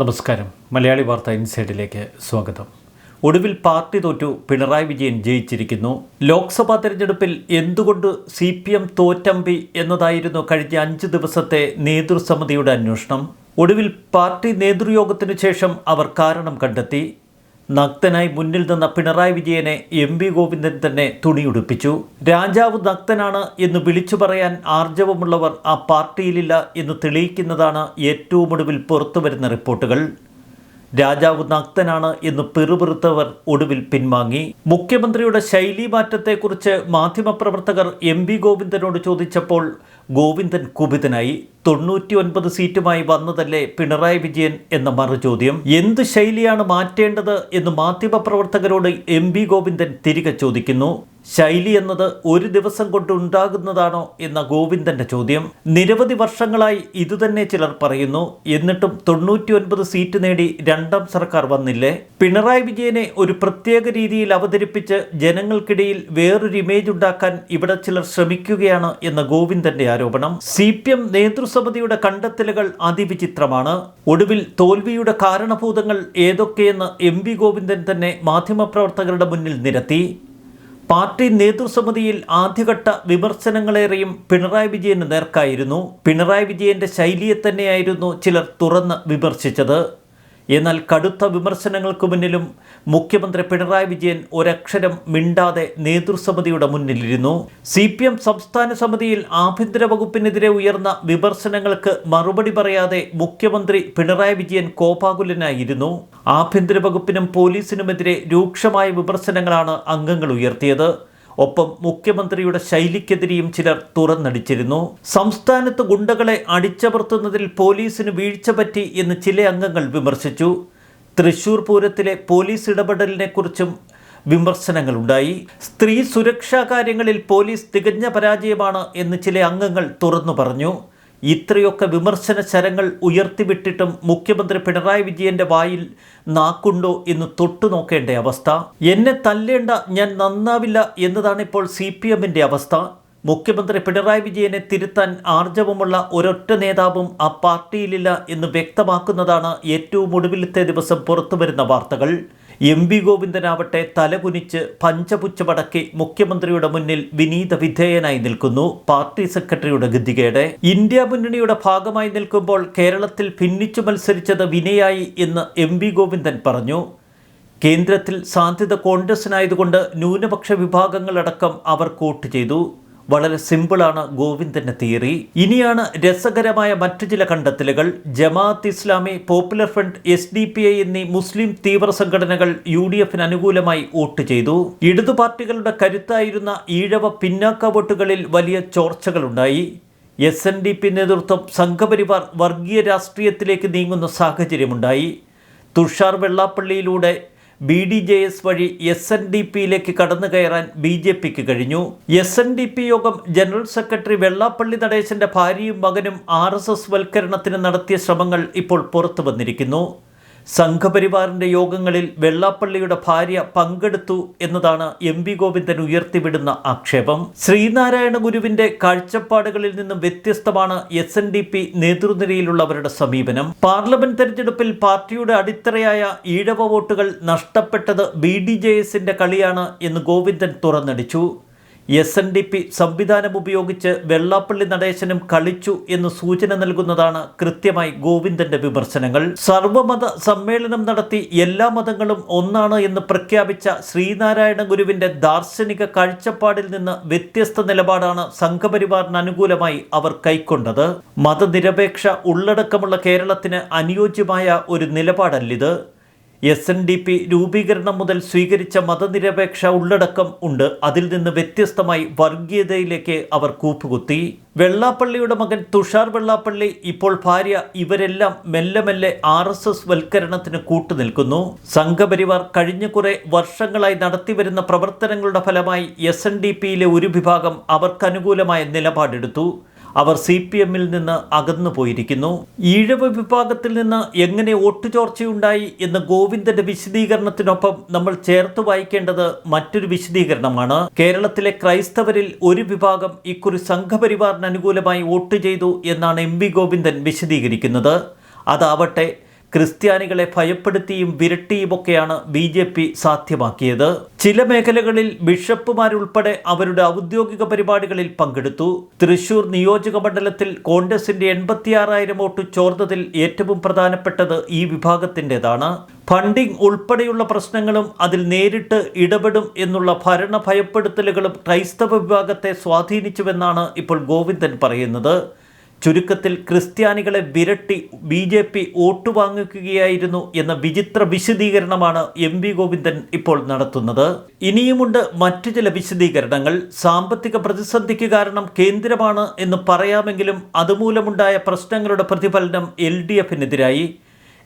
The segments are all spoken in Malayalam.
നമസ്കാരം. മലയാളി വാർത്ത ഇൻസൈഡിലേക്ക് സ്വാഗതം. ഒടുവിൽ പാർട്ടി തോറ്റു പിണറായി വിജയൻ ജയിച്ചിരിക്കുന്നു. ലോക്സഭാ തെരഞ്ഞെടുപ്പിൽ എന്തുകൊണ്ട് സി പി എം തോറ്റമ്പി എന്നതായിരുന്നു കഴിഞ്ഞ അഞ്ച് ദിവസത്തെ നേതൃസമിതിയുടെ അന്വേഷണം. ഒടുവിൽ പാർട്ടി നേതൃയോഗത്തിനു ശേഷം അവർ കാരണം കണ്ടെത്തി. നഗ്നനായി മുന്നിൽ നിന്ന പിണറായി വിജയനെ എം വി ഗോവിന്ദൻ തന്നെ തുണിയുടുപ്പിച്ചു. രാജാവ് നഗ്തനാണ് എന്ന് വിളിച്ചു പറയാൻ ആർജവമുള്ളവർ ആ പാർട്ടിയിലില്ല എന്ന് തെളിയിക്കുന്നതാണ് ഏറ്റവും ഒടുവിൽ പുറത്തുവരുന്ന റിപ്പോർട്ടുകൾ. രാജാവ് നഗ്തനാണ് എന്ന് പിറുപിറുത്തവർ ഒടുവിൽ പിൻവാങ്ങി. മുഖ്യമന്ത്രിയുടെ ശൈലി മാറ്റത്തെക്കുറിച്ച് മാധ്യമപ്രവർത്തകർ എം വി ഗോവിന്ദനോട് ചോദിച്ചപ്പോൾ ഗോവിന്ദൻ കുപിതനായി. തൊണ്ണൂറ്റി ഒൻപത് സീറ്റുമായി വന്നതല്ലേ പിണറായി വിജയൻ എന്ന മറുചോദ്യം എന്ത് ശൈലിയാണ് മാറ്റേണ്ടത് എന്ന് മാധ്യമപ്രവർത്തകരോട് എം ബി ഗോവിന്ദൻ തിരികെ ചോദിക്കുന്നു. ശൈലി എന്നത് ഒരു ദിവസം കൊണ്ട് ഉണ്ടാകുന്നതാണോ എന്ന ഗോവിന്ദന്റെ ചോദ്യം. നിരവധി വർഷങ്ങളായി ഇതുതന്നെ ചിലർ പറയുന്നു. എന്നിട്ടും തൊണ്ണൂറ്റി ഒൻപത് സീറ്റ് നേടി രണ്ടാം സർക്കാർ വന്നില്ലേ. പിണറായി വിജയനെ ഒരു പ്രത്യേക രീതിയിൽ അവതരിപ്പിച്ച് ജനങ്ങൾക്കിടയിൽ വേറൊരു ഇമേജ് ഉണ്ടാക്കാൻ ഇവിടെ ചിലർ ശ്രമിക്കുകയാണ് എന്ന ഗോവിന്ദന്റെ ആരോപണം. സി പി എം നേതൃസമിതിയുടെ കണ്ടെത്തലുകൾ അതിവിചിത്രമാണ്. ഒടുവിൽ തോൽവിയുടെ കാരണഭൂതങ്ങൾ ഏതൊക്കെയെന്ന് എം വി ഗോവിന്ദൻ തന്നെ മാധ്യമപ്രവർത്തകരുടെ മുന്നിൽ നിരത്തി. പാർട്ടി നേതൃസമിതിയിൽ ആദ്യഘട്ട വിമർശനങ്ങളേറെയും പിണറായി വിജയന് നേർക്കായിരുന്നു. പിണറായി വിജയന്റെ ശൈലിയെ തന്നെയായിരുന്നു ചിലർ തുറന്ന് വിമർശിച്ചത്. എന്നാൽ കടുത്ത വിമർശനങ്ങൾക്ക് മുന്നിലും മുഖ്യമന്ത്രി പിണറായി വിജയൻ ഒരക്ഷരം മിണ്ടാതെ നേതൃസമിതിയുടെ മുന്നിലിരുന്നു. സി പി എം സംസ്ഥാന സമിതിയിൽ ആഭ്യന്തര വകുപ്പിനെതിരെ ഉയർന്ന വിമർശനങ്ങൾക്ക് മറുപടി പറയാതെ മുഖ്യമന്ത്രി പിണറായി വിജയൻ കോപാകുലനായിരുന്നു. ആഭ്യന്തര വകുപ്പിനും പോലീസിനുമെതിരെ രൂക്ഷമായ വിമർശനങ്ങളാണ് അംഗങ്ങൾ ഉയർത്തിയത്. ഒപ്പം മുഖ്യമന്ത്രിയുടെ ശൈലിക്കെതിരെയും ചിലർ തുറന്നടിച്ചിരുന്നു. സംസ്ഥാനത്ത് ഗുണ്ടകളെ അടിച്ചമർത്തുന്നതിൽ പോലീസിന് വീഴ്ച പറ്റി എന്ന് ചില അംഗങ്ങൾ വിമർശിച്ചു. തൃശൂർ പൂരത്തിലെ പോലീസ് ഇടപെടലിനെക്കുറിച്ചും വിമർശനങ്ങളുണ്ടായി. സ്ത്രീ സുരക്ഷാ കാര്യങ്ങളിൽ പോലീസ് തികഞ്ഞ പരാജയമാണ് എന്ന് ചില അംഗങ്ങൾ തുറന്നു പറഞ്ഞു. ഇത്രയൊക്കെ വിമർശന ശരങ്ങൾ ഉയർത്തിവിട്ടിട്ടും മുഖ്യമന്ത്രി പിണറായി വിജയന്റെ വായിൽ നാക്കുണ്ടോ എന്ന് തൊട്ടു നോക്കേണ്ട അവസ്ഥ. എന്നെ തല്ലേണ്ട ഞാൻ നന്നാവില്ല എന്നതാണിപ്പോൾ സി പി എമ്മിന്റെ അവസ്ഥ. മുഖ്യമന്ത്രി പിണറായി വിജയനെ തിരുത്താൻ ആർജവമുള്ള ഒരൊറ്റ നേതാവും ആ പാർട്ടിയിലില്ല എന്ന് വ്യക്തമാക്കുന്നതാണ് ഏറ്റവും ഒടുവിലത്തെ ദിവസം പുറത്തുവരുന്ന വാർത്തകൾ. എം വി ഗോവിന്ദനാവട്ടെ തലകുനിച്ച് പഞ്ചപുച്ചമടക്കി മുഖ്യമന്ത്രിയുടെ മുന്നിൽ വിനീത വിധേയനായി നിൽക്കുന്നു പാർട്ടി സെക്രട്ടറിയുടെ ഗതികേട്. ഇന്ത്യ മുന്നണിയുടെ ഭാഗമായി നിൽക്കുമ്പോൾ കേരളത്തിൽ ഭിന്നിച്ചു മത്സരിച്ചത് വിനയായി എന്ന് എം വി ഗോവിന്ദൻ പറഞ്ഞു. കേന്ദ്രത്തിൽ സാധ്യത കോൺഗ്രസിനായതുകൊണ്ട് ന്യൂനപക്ഷ വിഭാഗങ്ങളടക്കം അവർ വോട്ട് ചെയ്തു. വളരെ സിമ്പിളാണ് ഗോവിന്ദന്റെ തിയറി. ഇനിയാണ് രസകരമായ മറ്റു ചില കണ്ടെത്തലുകൾ. Jamaat Islami popular front S D P I എന്നീ മുസ്ലിം തീവ്ര സംഘടനകൾ യു ഡി എഫിന് അനുകൂലമായി വോട്ട് ചെയ്തു. ഇടതു പാർട്ടികളുടെ കരുത്തായിരുന്ന ഈഴവ പിന്നാക്ക വോട്ടുകളിൽ വലിയ ചോർച്ചകളുണ്ടായി. എസ് എൻ ഡി പി നേതൃത്വം സംഘപരിവാർ വർഗീയ രാഷ്ട്രീയത്തിലേക്ക് നീങ്ങുന്ന സാഹചര്യമുണ്ടായി. തുഷാർ വെള്ളാപ്പള്ളിയിലൂടെ ബി ഡി ജെ എസ് വഴി എസ് എൻ ഡി പിയിലേക്ക് കടന്നു കയറാൻ ബി ജെ പിക്ക് കഴിഞ്ഞു. എസ് എൻ ഡി പി യോഗം ജനറൽ സെക്രട്ടറി വെള്ളാപ്പള്ളി നടേശന്റെ ഭാര്യയും മകനും ആർ എസ് എസ് വൽക്കരണത്തിന് നടത്തിയ ശ്രമങ്ങൾ ഇപ്പോൾ പുറത്തു വന്നിരിക്കുന്നു. സംഘപരിവാറിന്റെ യോഗങ്ങളിൽ വെള്ളാപ്പള്ളിയുടെ ഭാര്യ പങ്കെടുത്തു എന്നതാണ് എം വി ഗോവിന്ദൻ ഉയർത്തിവിടുന്ന ആക്ഷേപം. ശ്രീനാരായണ ഗുരുവിന്റെ കാഴ്ചപ്പാടുകളിൽ നിന്നും വ്യത്യസ്തമാണ് എസ് എൻ ഡി പി നേതൃനിരയിലുള്ളവരുടെ സമീപനം. പാർലമെന്റ് തെരഞ്ഞെടുപ്പിൽ പാർട്ടിയുടെ അടിത്തറയായ ഈഴവ വോട്ടുകൾ നഷ്ടപ്പെട്ടത് ബി ഡി ജെ എസിന്റെ കളിയാണ് എന്ന് ഗോവിന്ദൻ തുറന്നടിച്ചു. എസ് എൻ ഡി പി സംവിധാനം ഉപയോഗിച്ച് വെള്ളാപ്പള്ളി നടേശനും കളിച്ചു എന്ന് സൂചന നൽകുന്നതാണ് കൃത്യമായി ഗോവിന്ദന്റെ വിമർശനങ്ങൾ. സർവമത സമ്മേളനം നടത്തി എല്ലാ മതങ്ങളും ഒന്നാണ് എന്ന് പ്രഖ്യാപിച്ച ശ്രീനാരായണ ഗുരുവിന്റെ ദാർശനിക കാഴ്ചപ്പാടിൽ നിന്ന് വ്യത്യസ്ത നിലപാടാണ് സംഘപരിവാറിന് അനുകൂലമായി അവർ കൈക്കൊണ്ടത്. മതനിരപേക്ഷ ഉള്ളടക്കമുള്ള കേരളത്തിന് അനുയോജ്യമായ ഒരു നിലപാടല്ലിത്. എസ് എൻ ഡി പി രൂപീകരണം മുതൽ സ്വീകരിച്ച മതനിരപേക്ഷ ഉള്ളടക്കം ഉണ്ട്. അതിൽ നിന്ന് വ്യത്യസ്തമായി വർഗീയതയിലേക്ക് അവർ കൂപ്പുകുത്തി. വെള്ളാപ്പള്ളിയുടെ മകൻ തുഷാർ വെള്ളാപ്പള്ളി ഇപ്പോൾ ഭാര്യ ഇവരെല്ലാം മെല്ലെ മെല്ലെ ആർ എസ് എസ് വൽക്കരണത്തിന് കൂട്ടുനിൽക്കുന്നു. സംഘപരിവാർ കഴിഞ്ഞ കുറെ വർഷങ്ങളായി നടത്തിവരുന്ന പ്രവർത്തനങ്ങളുടെ ഫലമായി എസ് എൻ ഡി പിയിലെ ഒരു വിഭാഗം അവർക്കനുകൂലമായ നിലപാടെടുത്തു. അവർ സി പി എമ്മിൽ നിന്ന് അകന്നു പോയിരിക്കുന്നു. ഈഴവ വിഭാഗത്തിൽ നിന്ന് എങ്ങനെ ഒട്ടുചോർച്ചയുണ്ടായി എന്ന ഗോവിന്ദന്റെ വിശദീകരണത്തിനൊപ്പം നമ്മൾ ചേർത്ത് വായിക്കേണ്ടത് മറ്റൊരു വിശദീകരണമാണ്. കേരളത്തിലെ ക്രൈസ്തവരിൽ ഒരു വിഭാഗം ഇക്കുറി സംഘപരിവാറിന് അനുകൂലമായി വോട്ട് ചെയ്തു എന്നാണ് എം വി ഗോവിന്ദൻ വിശദീകരിക്കുന്നത്. അതാവട്ടെ ക്രിസ്ത്യാനികളെ ഭയപ്പെടുത്തിയും വിരട്ടിയുമൊക്കെയാണ് ബി ജെ പി സാധ്യമാക്കിയത്. ചില മേഖലകളിൽ ബിഷപ്പുമാരുൾപ്പെടെ അവരുടെ ഔദ്യോഗിക പരിപാടികളിൽ പങ്കെടുത്തു. തൃശൂർ നിയോജക മണ്ഡലത്തിൽ കോൺഗ്രസിന്റെ എൺപത്തിയാറായിരം വോട്ട് ചോർന്നതിൽ ഏറ്റവും പ്രധാനപ്പെട്ടത് ഈ വിഭാഗത്തിന്റെതാണ്. ഫണ്ടിംഗ് ഉൾപ്പെടെയുള്ള പ്രശ്നങ്ങളും അതിൽ നേരിട്ട് ഇടപെടും എന്നുള്ള ഭരണ ഭയപ്പെടുത്തലുകളും ക്രൈസ്തവ വിഭാഗത്തെ സ്വാധീനിച്ചുവെന്നാണ് ഇപ്പോൾ ഗോവിന്ദൻ പറയുന്നത്. ചുരുക്കത്തിൽ ക്രിസ്ത്യാനികളെ വിരട്ടി ബി ജെ പി വോട്ടുവാങ്ങിക്കുകയായിരുന്നു എന്ന വിചിത്ര വിശദീകരണമാണ് എം വി ഗോവിന്ദൻ ഇപ്പോൾ നടത്തുന്നത്. ഇനിയുമുണ്ട് മറ്റു ചില വിശദീകരണങ്ങൾ. സാമ്പത്തിക പ്രതിസന്ധിക്ക് കാരണം കേന്ദ്രമാണ് എന്ന് പറയാമെങ്കിലും അതുമൂലമുണ്ടായ പ്രശ്നങ്ങളുടെ പ്രതിഫലനം എൽ ഡി എഫിനെതിരായി.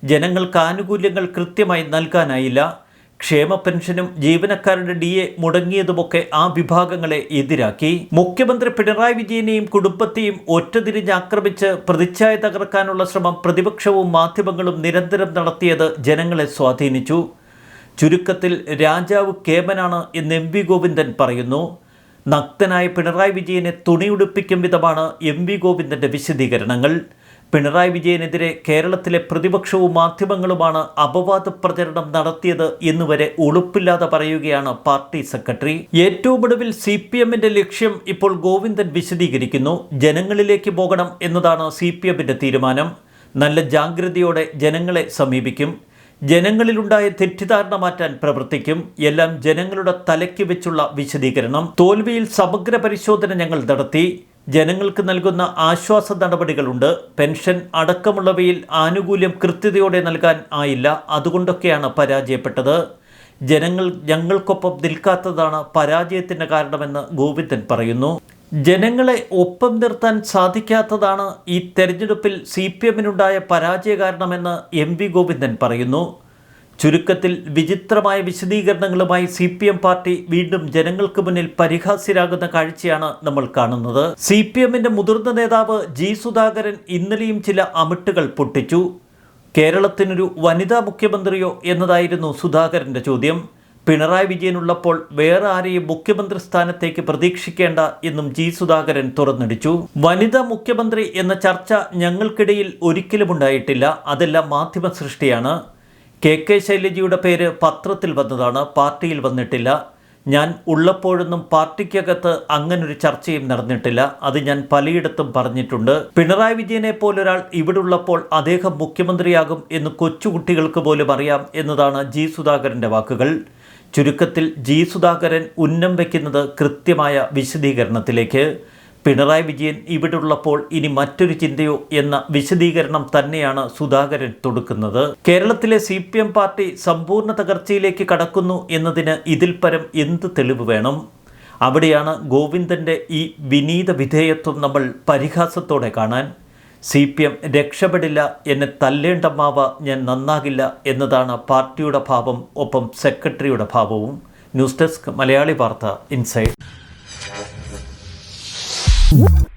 ജനങ്ങൾക്ക് ആനുകൂല്യങ്ങൾ കൃത്യമായി നൽകാനായില്ല. ക്ഷേമ പെൻഷനും ജീവനക്കാരുടെ ഡി എ മുടങ്ങിയതുമൊക്കെ ആ വിഭാഗങ്ങളെ എതിരാക്കി. മുഖ്യമന്ത്രി പിണറായി വിജയനെയും കുടുംബത്തെയും ഒറ്റതിരിഞ്ഞാക്രമിച്ച് പ്രതിച്ഛായ തകർക്കാനുള്ള ശ്രമം പ്രതിപക്ഷവും മാധ്യമങ്ങളും നിരന്തരം നടത്തിയത് ജനങ്ങളെ സ്വാധീനിച്ചു. ചുരുക്കത്തിൽ രാജാവ് കേമനാണ് എന്ന് എം വി ഗോവിന്ദൻ പറയുന്നു. നക്തനായ പിണറായി വിജയനെ തുണിയുടുപ്പിക്കും വിധമാണ് എം വി ഗോവിന്ദന്റെ വിശദീകരണങ്ങൾ. പിണറായി വിജയനെതിരെ കേരളത്തിലെ പ്രതിപക്ഷവും മാധ്യമങ്ങളുമാണ് അപവാദ പ്രചരണം നടത്തിയത് എന്നുവരെ ഉളുപ്പില്ലാതെ പറയുകയാണ് പാർട്ടി സെക്രട്ടറി. ഏറ്റവും ഒടുവിൽ സി പി എമ്മിന്റെ ലക്ഷ്യം ഇപ്പോൾ ഗോവിന്ദൻ വിശദീകരിക്കുന്നു. ജനങ്ങളിലേക്ക് പോകണം എന്നതാണ് സി പി എമ്മിന്റെ തീരുമാനം. നല്ല ജാഗ്രതയോടെ ജനങ്ങളെ സമീപിക്കും. ജനങ്ങളിലുണ്ടായ തെറ്റിദ്ധാരണ മാറ്റാൻ പ്രവർത്തിക്കും. എല്ലാം ജനങ്ങളുടെ തലയ്ക്ക് വെച്ചുള്ള വിശദീകരണം. തോൽവിയിൽ സമഗ്ര പരിശോധന ഞങ്ങൾ നടത്തി. ജനങ്ങൾക്ക് നൽകുന്ന ആശ്വാസ നടപടികളുണ്ട്. പെൻഷൻ അടക്കമുള്ളവയിൽ ആനുകൂല്യം കൃത്യതയോടെ നൽകാൻ ആയില്ല. അതുകൊണ്ടൊക്കെയാണ് പരാജയപ്പെട്ടത്. ജനങ്ങൾ ഞങ്ങൾക്കൊപ്പം നിൽക്കാത്തതാണ് പരാജയത്തിന്റെ കാരണമെന്ന് ഗോവിന്ദൻ പറയുന്നു. ജനങ്ങളെ ഒപ്പം നിർത്താൻ സാധിക്കാത്തതാണ് ഈ തെരഞ്ഞെടുപ്പിൽ സി പി എമ്മിനുണ്ടായ പരാജയ കാരണമെന്ന് എം വി ഗോവിന്ദൻ പറയുന്നു. ചുരുക്കത്തിൽ വിചിത്രമായ വിശദീകരണങ്ങളുമായി സി പി എം പാർട്ടി വീണ്ടും ജനങ്ങൾക്ക് മുന്നിൽ പരിഹാസ്യരാകുന്ന കാഴ്ചയാണ് നമ്മൾ കാണുന്നത്. സി പി എമ്മിന്റെ മുതിർന്ന നേതാവ് ജി സുധാകരൻ ഇന്നലെയും ചില അമിട്ടുകൾ പൊട്ടിച്ചു. കേരളത്തിനൊരു വനിതാ മുഖ്യമന്ത്രിയോ എന്നതായിരുന്നു സുധാകരന്റെ ചോദ്യം. പിണറായി വിജയനുള്ളപ്പോൾ വേറെ ആരെയും മുഖ്യമന്ത്രി സ്ഥാനത്തേക്ക് പ്രതീക്ഷിക്കേണ്ട എന്നും ജി സുധാകരൻ തുറന്നടിച്ചു. വനിതാ മുഖ്യമന്ത്രി എന്ന ചർച്ച ഞങ്ങൾക്കിടയിൽ ഒരിക്കലും ഉണ്ടായിട്ടില്ല അതെല്ലാം മാധ്യമ സൃഷ്ടിയാണ്. കെ കെ ശൈലജയുടെ പേര് പത്രത്തിൽ വന്നതാണ്. പാർട്ടിയിൽ വന്നിട്ടില്ല. ഞാൻ ഉള്ളപ്പോഴൊന്നും പാർട്ടിക്കകത്ത് അങ്ങനൊരു ചർച്ചയും നടന്നിട്ടില്ല. അത് ഞാൻ പലയിടത്തും പറഞ്ഞിട്ടുണ്ട്. പിണറായി വിജയനെ പോലൊരാൾ ഇവിടെ ഉള്ളപ്പോൾ അദ്ദേഹം മുഖ്യമന്ത്രിയാകും എന്ന് കൊച്ചുകുട്ടികൾക്ക് പോലും അറിയാം എന്നതാണ് ജി സുധാകരന്റെ വാക്കുകൾ. ചുരുക്കത്തിൽ ജി സുധാകരൻ ഉന്നം വയ്ക്കുന്നത് കൃത്യമായ വിശദീകരണത്തിലേക്ക്. പിണറായി വിജയൻ ഇവിടുള്ളപ്പോൾ ഇനി മറ്റൊരു ചിന്തയോ എന്ന വിശദീകരണം തന്നെയാണ് സുധാകരൻ തൊടുക്കുന്നത്. കേരളത്തിലെ സി പി എം പാർട്ടി സമ്പൂർണ തകർച്ചയിലേക്ക് കടക്കുന്നു എന്നതിന് ഇതിൽ പരം എന്ത് തെളിവ് വേണം? അവിടെയാണ് ഗോവിന്ദന്റെ ഈ വിനീത വിധേയത്വം നമ്മൾ പരിഹാസത്തോടെ കാണാൻ. സി പി എം രക്ഷപ്പെടില്ല എന്നെ തല്ലേണ്ട മാവ ഞാൻ നന്നാകില്ല എന്നതാണ് പാർട്ടിയുടെ ഭാവം ഒപ്പം സെക്രട്ടറിയുടെ ഭാവവും. ന്യൂസ് ഡെസ്ക് മലയാളി വാർത്ത ഇൻസൈഡ്. Whoop.